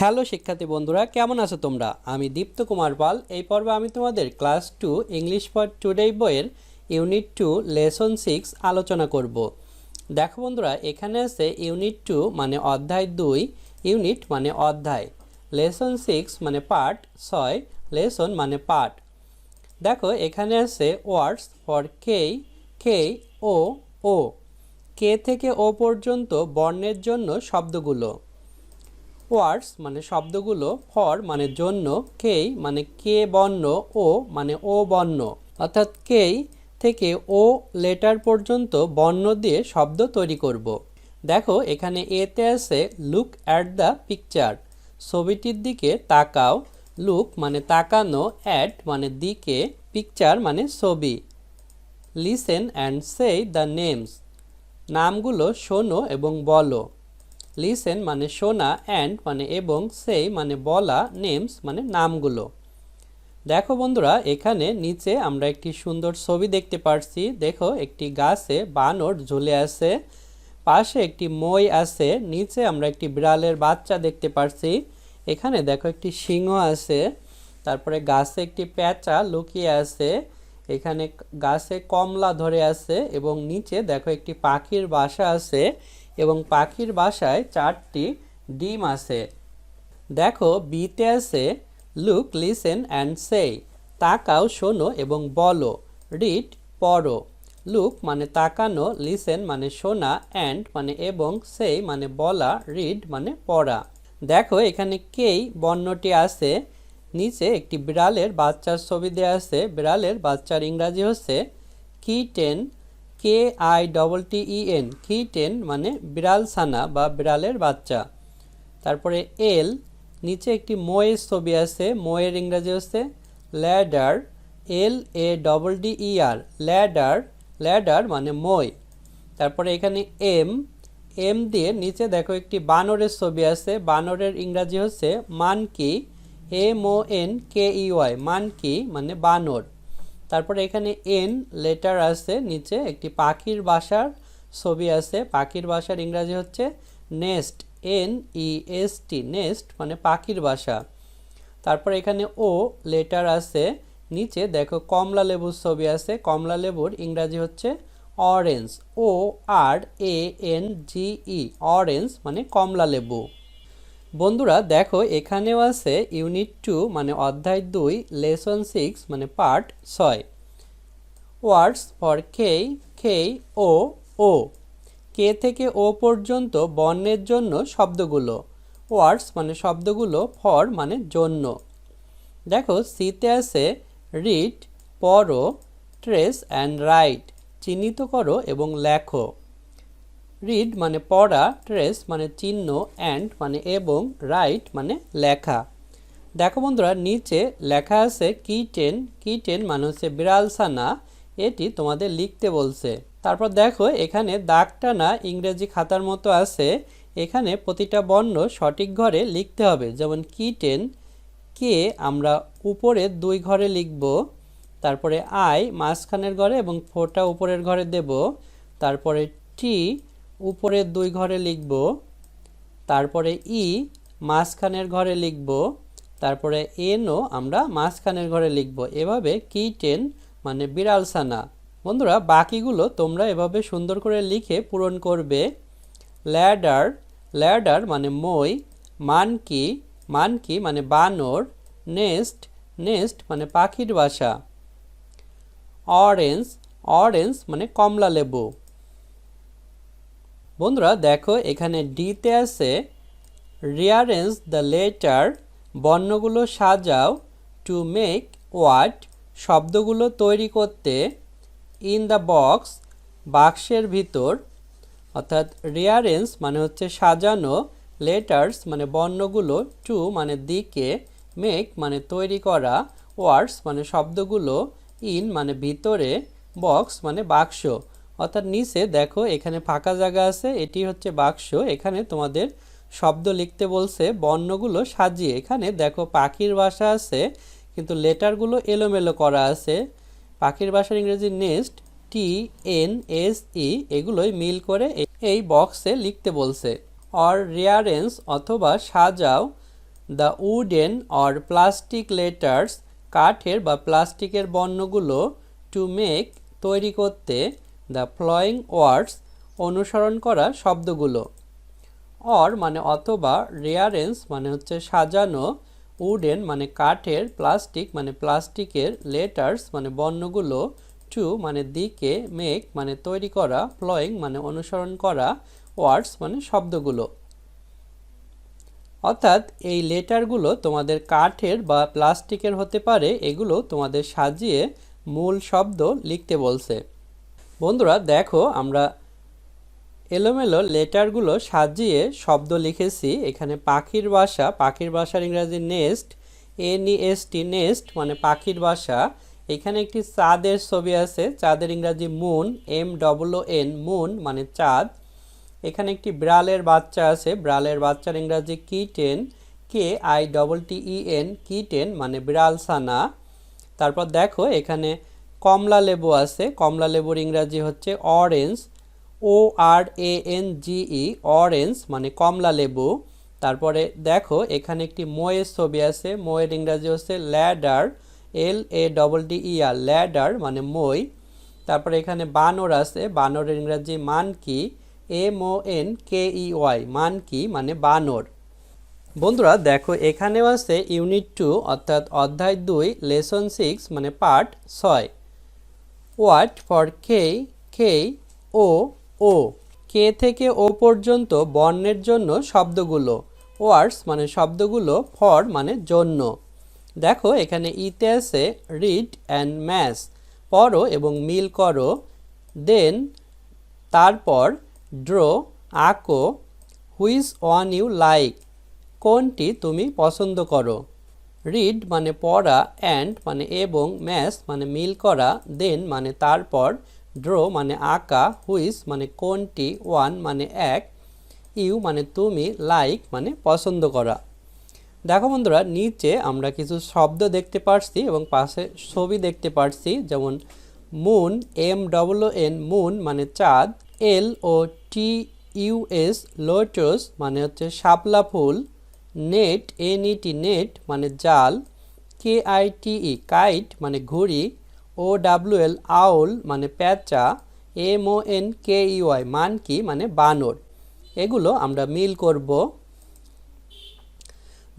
Hello শিক্ষার্থী বন্ধুরা, কেমন আছো তোমরা? আমি দীপ্ত কুমার পাল। এই পর্বে আমি তোমাদের class two English for today বইয়ের ইউনিট টু, লেসন সিক্স আলোচনা করব। দেখো বন্ধুরা, এখানে আছে ইউনিট টু মানে অধ্যায় দুই, ইউনিট মানে অধ্যায়। লেসন সিক্স মানে পার্ট ছয়, লেসন মানে পার্ট দেখো, এখানে আছে ওয়ার্ডস for K K, O O. K থেকে ও পর্যন্ত বর্ণের জন্য শব্দগুলো। ওয়ার্ডস মানে শব্দগুলো ফর মানে জন্য কেই মানে কে বর্ণ, ও মানে ও বর্ণ। অর্থাৎ কেই থেকে ও লেটার পর্যন্ত বর্ণ দিয়ে শব্দ তৈরি করব। দেখো, এখানে এতে আছে লুক অ্যাট দ্য পিকচার ছবিটির দিকে তাকাও। লুক মানে তাকানো অ্যাট মানে দিকে পিকচার মানে ছবি। Listen and say the names নামগুলো শোনো এবং বলো। লিসেন মানে শোনা অ্যান্ড মানে এবং সেই মানে বলা নেমস মানে নামগুলো। দেখো বন্ধুরা, এখানে নিচে আমরা একটি সুন্দর ছবি দেখতে পারছি। দেখো, একটি গাছে বানর ঝুলে আছে, পাশে একটি মই আছে, নিচে আমরা একটি বিড়ালের বাচ্চা দেখতে পারছি। এখানে দেখো একটি সিংহ আছে, তারপরে গাছে একটি প্যাঁচা লুকিয়ে আছে, এখানে গাছে কমলা ধরে আছে, এবং নিচে দেখো একটি পাখির বাসা আছে। এবং পাখির বাসায় চারটি ডিম আছে। দেখো, বিতে আছে, লুক, লিসেন অ্যান্ড সে তাকাও, শোনো এবং বলো। রিড, পড়ো। লুক মানে তাকানো, লিসেন মানে শোনা, অ্যান্ড মানে এবং সেই মানে বলা, রিড মানে পড়া। দেখো, এখানে কেই বর্ণটি আছে? নিচে একটি বিড়ালের বাচ্চার ছবি দেওয়া আছে। বিড়ালের বাচ্চার ইংরাজি হচ্ছে kitten K I double T E N kitten মানে বিড়াল ছানা বা বিড়ালের বাচ্চা। তারপরে এল নিচে একটি ময়ের ছবি আছে ময়ের ইংরাজি হচ্ছে ladder L A double D E R ladder ladder মানে মই। তারপরে এখানে এম এম দিয়ে নিচে দেখো একটি বানরের ছবি আছে, বানরের ইংরাজি হচ্ছে monkey M O N K E Y monkey মানে বানর। তারপরে এখানে এন লেটার আছে, নিচে একটি পাখির বাসার ছবি আছে। পাখির বাসার ইংরাজি হচ্ছে nest N E S T nest মানে পাখির বাসা। তারপর এখানে ও লেটার আছে, নিচে দেখো কমলা লেবুর ছবি আছে। কমলা লেবুর ইংরাজি হচ্ছে orange O R A N G E orange মানে কমলা লেবু। বন্ধুরা, দেখো, এখানেও আছে ইউনিট টু মানে অধ্যায় দুই, লেসন সিক্স মানে পার্ট ছয়। Words for K K, O O. K থেকে ও পর্যন্ত বর্ণের জন্য শব্দগুলো। ওয়ার্ডস মানে শব্দগুলো, ফর মানে জন্য। দেখো, সিতে আছে রিড, পড়ো, ট্রেস, অ্যান্ড রাইট। চিহ্নিত করো এবং লেখো। রিড মানে পড়া ট্রেস মানে চিহ্ন অ্যান্ড মানে এবং রাইট মানে লেখা। দেখো বন্ধুরা, নিচে লেখা আছে কি টেন কি টেন মানে হচ্ছে বিড়াল ছানা এটি তোমাদের লিখতে বলছে। তারপর দেখো, এখানে দাগটা না ইংরেজি খাতার মতো আছে, এখানে প্রতিটা বর্ণ সঠিক ঘরে লিখতে হবে। যেমন কি টেন কে আমরা উপরে দুই ঘরে লিখব, তারপরে আই মাঝখানের ঘরে এবং ফোরটা উপরের ঘরে দেব, তারপরে টি উপরের দুই ঘরে লিখব, তারপরে ই মাঝখানের ঘরে লিখব, তারপরে এনও আমরা মাঝখানের ঘরে লিখব। এভাবে কি টেন মানে বিড়াল ছানা বন্ধুরা, বাকিগুলো তোমরা এভাবে সুন্দর করে লিখে পূরণ করবে। ল্যাডার ল্যাডার মানে মই, মানকি মানকি মানে বানর, নেস্ট নেস্ট মানে পাখির বাসা। অরেঞ্জ অরেঞ্জ মানে কমলা লেবু। বন্ধুরা, দেখো এখানে ডিতে আছে রিয়ারেঞ্জ দ্য লেটার বর্ণগুলো সাজাও টু মেক ওয়ার্ড শব্দগুলো তৈরি করতে ইন দ্য বক্স বাক্সের ভিতর, অর্থাৎ রিয়ারেঞ্জ মানে হচ্ছে সাজানো লেটার্স মানে বর্ণগুলো টু মানে দিকে মেক মানে তৈরি করা ওয়ার্ডস মানে শব্দগুলো ইন মানে ভিতরে বক্স মানে বাক্স। অর্থাৎ নিচে দেখো, এখানে ফাঁকা জায়গা আছে, এটি হচ্ছে বাক্স। এখানে তোমাদের শব্দ লিখতে বলছে, বর্ণগুলো সাজিয়ে। এখানে দেখো, পাখির বাসা আছে, কিন্তু লেটারগুলো এলোমেলো করা আছে। পাখির বাসার ইংরেজি nest, T N S E, এগুলোই মিল করে এই বক্সে লিখতে বলছে। অর রিয়ারেন্স অথবা সাজাও the wooden or plastic letters, কাঠের বা প্লাস্টিকের বর্ণগুলো টু মেক, তৈরি করতে। দ্য ফ্লয়িং ওয়ার্ডস অনুসরণ করা শব্দগুলো। অর মানে অথবা রেয়ারেন্স মানে হচ্ছে সাজানো, উডেন মানে কাঠের, প্লাস্টিক মানে প্লাস্টিকের, লেটার্স মানে বর্ণগুলো, টু মানে দিকে মেক মানে তৈরি করা, ফ্লয়িং মানে অনুসরণ করা, ওয়ার্ডস মানে শব্দগুলো। অর্থাৎ এই লেটারগুলো তোমাদের কাঠের বা প্লাস্টিকের হতে পারে, এগুলো তোমাদের সাজিয়ে মূল শব্দ লিখতে বলছে। বন্ধুরা, দেখো আমরা এলোমেলো লেটারগুলো সাজিয়ে শব্দ লিখেছি। এখানে পাখির বাসা, পাখির বাসার ইংরাজি নেস্ট এন টি নেস্ট মানে পাখির বাসা। এখানে একটি চাঁদের ছবি আছে, চাঁদের ইংরাজি moon M double O N moon মানে চাঁদ। এখানে একটি ব্রালের বাচ্চা আছে ব্রালের বাচ্চার ইংরাজি kitten K I double T E N kitten মানে বিড়াল সানা তারপর দেখো এখানে কমলা লেবু আছে, কমলা লেবুর ইংরাজি হচ্ছে orange O R A N G E orange মানে কমলা লেবু। তারপরে দেখো, এখানে একটি ময়ের ছবি আছে ময়ের ইংরাজি হচ্ছে ladder L A double D E R ladder মানে মই। তারপরে এখানে বানর আছে, বানরের ইংরাজি monkey M O N K E Y monkey মানে বানর। বন্ধুরা, দেখো, এখানেও আছে ইউনিট টু, অর্থাৎ অধ্যায় দুই, লেসন সিক্স মানে পার্ট ছয়। What for K K O O K থেকে ও পর্যন্ত বর্ণের জন্য শব্দগুলো। ওয়ার্ডস মানে শব্দগুলো ফর মানে জন্য। দেখো, এখানে ইতে আছে রিড অ্যান্ড ম্যাথ পড়ো এবং মিল করো। দেন তারপর ড্র আঁকো। হুইজ ওয়ান ইউ লাইক কোনটি তুমি পছন্দ করো? রিড মানে পড়া অ্যান্ড মানে এবং ম্যাস মানে মিল করা দেন মানে তারপর ড্র মানে আঁকা হুইস মানে কোনটি ওয়ান মানে এক ইউ মানে তুমি লাইক মানে পছন্দ করা। দেখো বন্ধুরা, নিচে আমরা কিছু শব্দ দেখতে পারছি এবং পাশে ছবি দেখতে পারছি, যেমন moon M double N moon মানে চাঁদ L O T U S lotus মানে হচ্ছে শাপলা ফুল net N E T net মানে জাল কে আই টি ই কাইট মানে ঘুড়ি ও ডাব্লিউ এল আউল মানে প্যাঁচা M O N K E Y monkey মানে বানর। এগুলো আমরা মিল করব।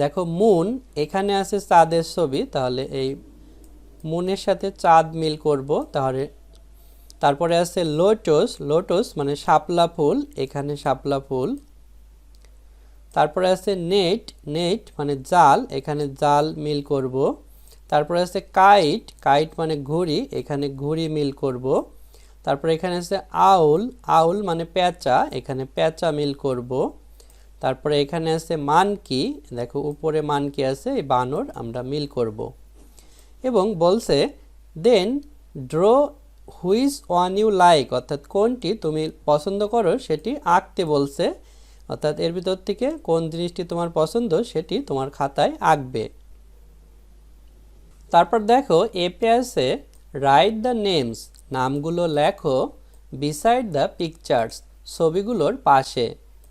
দেখো মুন এখানে আছে চাঁদের ছবি, তাহলে এই মুনের সাথে চাঁদ মিল করব, তাহলে তারপরে আছে লোটস লোটস মানে শাপলা ফুল, এখানে শাপলা ফুল। তারপরে আছে নেট নেট মানে জাল, এখানে জাল মিল করব। তারপরে আছে কাইট কাইট মানে ঘুড়ি, এখানে ঘুড়ি মিল করব। তারপরে এখানে আছে আউল আউল মানে পেঁচা, এখানে পেঁচা মিল করব। তারপরে এখানে আছে মানকি, দেখো উপরে মানকি আছে, এই বানর আমরা মিল করব। এবং বলছে then draw which one you like অর্থাৎ কোনটি তুমি পছন্দ করো সেটি আঁকতে বলছে। অর্থাৎ এর ভিতর থেকে কোন জিনিসটি তোমার পছন্দ সেটি তোমার খাতায় আঁকবে। তারপর দেখো এপে আছে রাইট দ্য নেমস নামগুলো লেখো বিসাইড দ্য পিকচার্স ছবিগুলোর পাশে।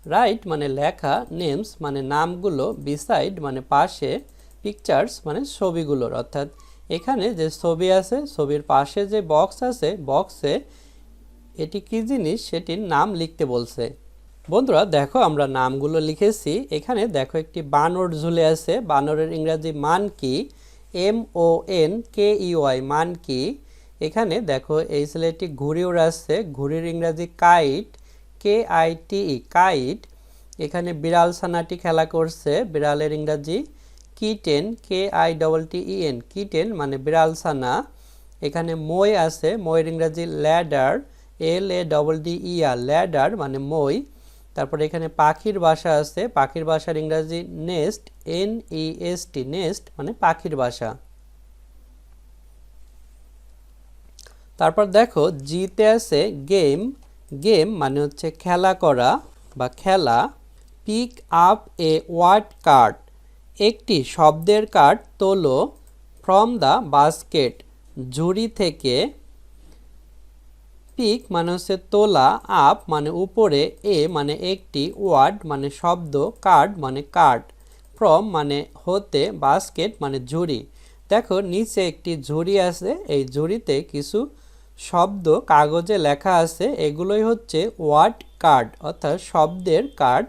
রাইট মানে লেখা নেমস মানে নামগুলো বিসাইড মানে পাশে পিকচার্স মানে ছবিগুলোর। অর্থাৎ এখানে যে ছবি আছে, ছবির পাশে যে বক্স আছে বক্সে এটি কি জিনিস, সেটির নাম লিখতে বলছে। বন্ধুরা, দেখো আমরা নামগুলো লিখেছি। এখানে দেখো একটি বানর ঝুলে আছে। বানরের ইংরাজি monkey? M O N K E Y monkey? এখানে দেখো এই ছেলেটি ঘুড়ি উড়াচ্ছে ঘুড়ির ইংরাজি kite K I T E kite. এখানে বিড়াল ছানাটি খেলা করছে। বিড়ালের ইংরাজি kitten K I double T E N kitten মানে বিড়াল ছানা। এখানে মই আছে। ময়ের ইংরাজি ladder L A double D E R ladder মানে মই। তারপরে এখানে পাখির বাসা আছে, পাখির বাসার ইংরাজি nest N E S T nest মানে পাখির বাসা। তারপর দেখো, জিতে আছে গেম গেম মানে হচ্ছে খেলা করা বা খেলা। Pick up a word card একটি শব্দের কার্ড তোলো ফ্রম দ্য বাস্কেট ঝুড়ি থেকে পিক মানে হচ্ছে তোলা, আপ মানে উপরে, এ মানে একটি, ওয়ার্ড মানে শব্দ, কার্ড মানে কার্ড, ফ্রম মানে হতে, বাস্কেট মানে ঝুড়ি। দেখো, নিচে একটি ঝুড়ি আছে, এই ঝুড়িতে কিছু শব্দ, কাগজে লেখা আছে, এগুলোই হচ্ছে ওয়ার্ড কার্ড, অর্থাৎ শব্দের কার্ড।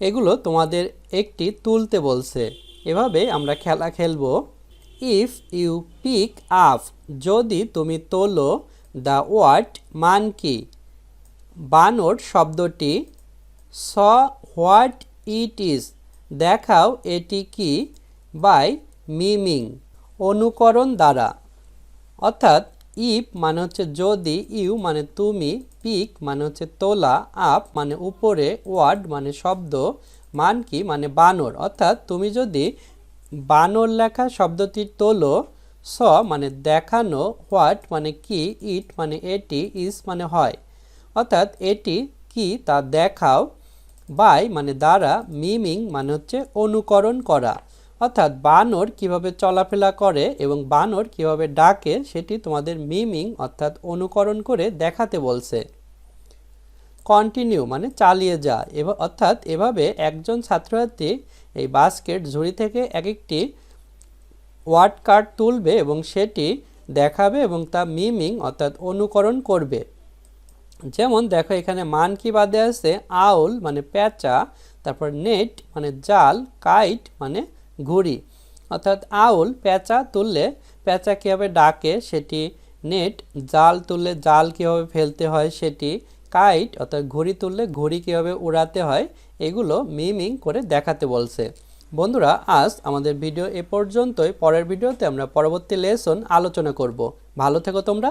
এগুলো তোমাদের একটি তুলতে বলছে। এভাবে আমরা খেলা খেলব। ইফ ইউ পিক আপ যদি তুমি তোলো দ্য ওয়ার্ড মান কি? বানর শব্দটি, স হোয়াট ইট ইজ, দেখাও এটি কি? বাই মিমিং, অনুকরণ দ্বারা। অর্থাৎ ইফ মানে হচ্ছে যদি, ইউ মানে তুমি, পিক মানে হচ্ছে তোলা, আপ মানে উপরে, ওয়ার্ড মানে শব্দ, মান কি? মানে বানর। অর্থাৎ তুমি যদি বানর লেখা শব্দটি তোলো স মানে দেখানো হোয়াট মানে কি ইট মানে এটি ইজ মানে হয়। অর্থাৎ এটি কি তা দেখাও বাই মানে দ্বারা মিমিং মানে হচ্ছে অনুকরণ করা। অর্থাৎ বানর কীভাবে চলাফেরা করে এবং বানর কীভাবে ডাকে সেটি তোমাদের মিমিং অর্থাৎ অনুকরণ করে দেখাতে বলছে। কন্টিনিউ মানে চালিয়ে যা অর্থাৎ এভাবে একজন ছাত্রছাত্রী এই বাস্কেট ঝুড়ি থেকে এক একটি ওয়ার্ড কার্ড তুলবে এবং সেটি দেখাবে এবং তা মিমিং অর্থাৎ অনুকরণ করবে। যেমন দেখো এখানে মান কি বাদে আছে? আউল মানে পেঁচা তারপর নেট মানে জাল, কাইট মানে ঘুড়ি। অর্থাৎ আউল পেঁচা তুললে পেঁচা কীভাবে ডাকে? সেটি নেট, জাল তুললে জাল কীভাবে ফেলতে হয়? সেটি কাইট অর্থাৎ ঘুড়ি তুললে ঘুড়ি কীভাবে উড়াতে হয়? এগুলো মিমিং করে দেখাতে বলছে। বন্ধুরা, আজ আমাদের ভিডিও এ পর্যন্তই। পরের ভিডিওতে আমরা পরবর্তী লেসন আলোচনা করব। ভালো থেকো তোমরা।